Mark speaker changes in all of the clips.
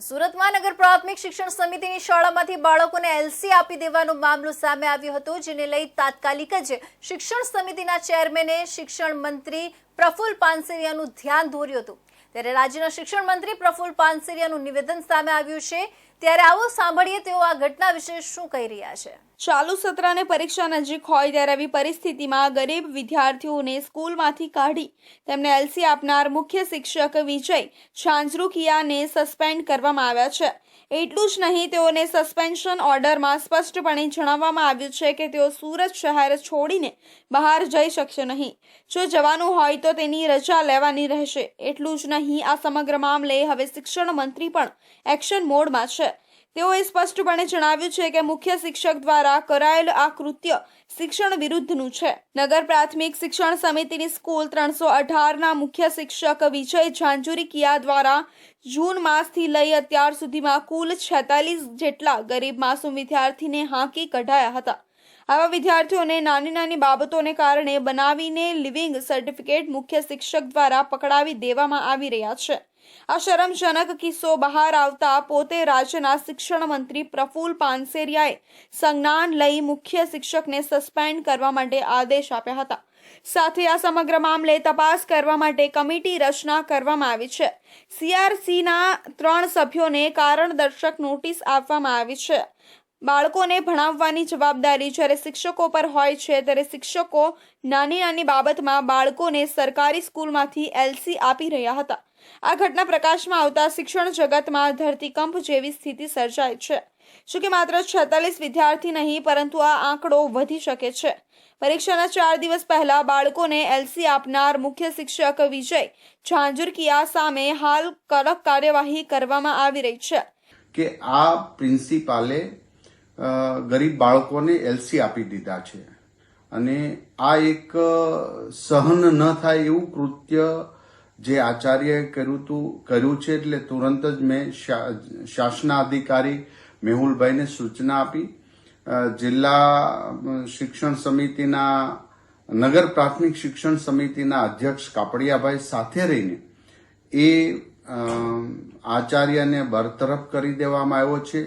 Speaker 1: સુરતમાં નગર પ્રાથમિક શિક્ષણ સમિતિની શાળામાંથી બાળકોને એલસી આપી દેવાનો મામલો સામે આવ્યો હતો, જેને લઈ તાત્કાલિક જ શિક્ષણ સમિતિના ચેરમેને શિક્ષણ મંત્રી પ્રફુલ પાનસેરિયાનું ધ્યાન દોર્યું હતું. ત્યારે રાજ્યના શિક્ષણ મંત્રી પ્રફુલ પાનસેરિયાનું નિવેદન સામે આવ્યું છે ત્યારે આવો સાંભળીએ તેઓ આ ઘટના વિશે શું કહી રહ્યા છે.
Speaker 2: ચાલુ સત્રને પરીક્ષા નજીક હોય ત્યારે આવી પરિસ્થિતિમાં ગરીબ વિદ્યાર્થીઓને સ્કૂલમાંથી કાઢી તેમને એલસી આપનાર મુખ્ય શિક્ષક વિજય છાંજરુકિયાને સસ્પેન્ડ કરવામાં આવ્યા છે. એટલું જ નહીં, તેઓને સસ્પેન્શન ઓર્ડરમાં સ્પષ્ટપણે જણાવવામાં આવ્યું છે કે તેઓ સુરત શહેર છોડીને બહાર જઈ શકશે નહીં. જો જવાનું હોય તો તેની રજા લેવાની રહેશે. એટલું જ નહીં, આ સમગ્ર મામલે હવે શિક્ષણ મંત્રી પણ એક્શન મોડમાં છે. તેઓએ સ્પષ્ટપણે જણાવ્યું છે કે મુખ્ય શિક્ષક દ્વારા કરાયેલ આ કૃત્ય શિક્ષણ વિરુદ્ધનું છે. નગર પ્રાથમિક શિક્ષણ સમિતિની સ્કૂલ ત્રણસો અઢારના મુખ્ય શિક્ષક વિજય ઝાંઝુરીકિયા દ્વારા જૂન માસથી લઈ અત્યાર સુધીમાં કુલ છેતાલીસ જેટલા ગરીબ માસૂમ વિદ્યાર્થીને હાંકી કઢાયા હતા. આવા વિદ્યાર્થીઓને નાની નાની બાબતોને કારણે બનાવીને લિવિંગ સર્ટિફિકેટ મુખ્ય શિક્ષક દ્વારા પકડાવી દેવામાં આવી રહ્યા છે. આ શરમજનક કિસ્સો બહાર આવતા પોતે રાજ્યના શિક્ષણ મંત્રી પ્રફુલ પાનસેરિયાએ સંજ્ઞાન લઈ મુખ્ય શિક્ષકને સસ્પેન્ડ કરવા માટે આદેશ આપ્યા હતા. સાથે આ સમગ્ર મામલે તપાસ કરવા માટે કમિટી રચના કરવામાં આવી છે. સીઆરસીના ત્રણ સભ્યોને કારણદર્શક નોટિસ આપવામાં આવી છે. બાળકોને ભણાવવાની જવાબદારી જ્યારે શિક્ષકો પર હોય છે, ત્યારે શિક્ષકો નાની નાની બાબતમાં બાળકોને સરકારી સ્કૂલમાંથી એલસી આપી રહ્યા હતા. આ ઘટના પ્રકાશમાં આવતા શિક્ષણ જગતમાં ધરતીકંપ જેવી સ્થિતિ સર્જાય છે. જો કે માત્ર છેતાલીસ વિદ્યાર્થી નહીં, પરંતુ આ આંકડો વધી શકે છે. પરીક્ષાના ચાર દિવસ પહેલા બાળકોને એલસી આપનાર મુખ્ય શિક્ષક વિજય ઝાંઝુરકિયા સામે હાલ કડક કાર્યવાહી કરવામાં આવી રહી છે.
Speaker 3: કે આ પ્રિન્સિપાલે ગરીબ બાળકોને એલસી આપી દીધા છે. અને આ એક સહન ન થાય એવું કૃત્ય જે આચાર્યએ કર્યું તું, કર્યું છે એટલે તુરંત જ મેં શાસનાધિકારી મેહુલભાઈને સૂચના આપી. જિલ્લા શિક્ષણ સમિતિના, નગર પ્રાથમિક શિક્ષણ સમિતિના અધ્યક્ષ કાપડિયાભાઈ સાથે રહીને એ આચાર્યને બરતરફ કરી દેવામાં આવ્યો છે.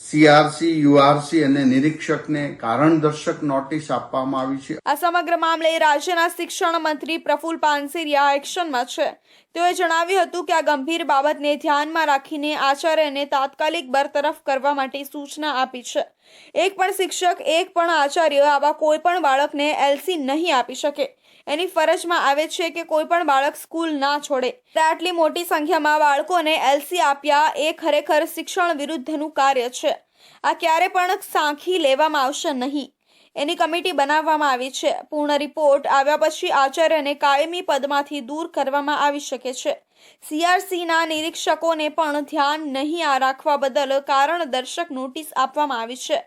Speaker 3: સીઆરસી, યુઆરસી અને નિરીક્ષકને કારણદર્શક નોટિસ આપવામાં આવી છે.
Speaker 2: આ સમગ્ર મામલે રાજ્યના શિક્ષણ મંત્રી પ્રફુલ પાનસેરિયા એક્શનમાં છે. તેઓએ જણાવ્યું હતું કે આ ગંભીર બાબતને ધ્યાનમાં રાખીને આચાર્યને તાત્કાલિક બરતરફ કરવા માટે સૂચના આપી છે. એક પણ શિક્ષક, એક પણ આચાર્ય આવા કોઈ પણ બાળકને એલસી નહીં આપી શકે. એની ફરજમાં આવે છે કે કોઈ પણ બાળક સ્કૂલ ના છોડે. આટલી મોટી સંખ્યામાં બાળકોને એલસી આપ્યા એ ખરેખર શિક્ષણ વિરુદ્ધનું કાર્ય છે. આ ક્યારે પણ સાંખી લેવામાં આવશે નહીં. એની કમિટી બનાવવામાં આવી છે. પૂર્ણ રિપોર્ટ આવ્યા પછી આચાર્યને કાયમી પદમાંથી દૂર કરવામાં આવી શકે છે. સીઆરસીના નિરીક્ષકોને પણ ધ્યાન નહીં રાખવા બદલ કારણદર્શક નોટિસ આપવામાં આવી છે.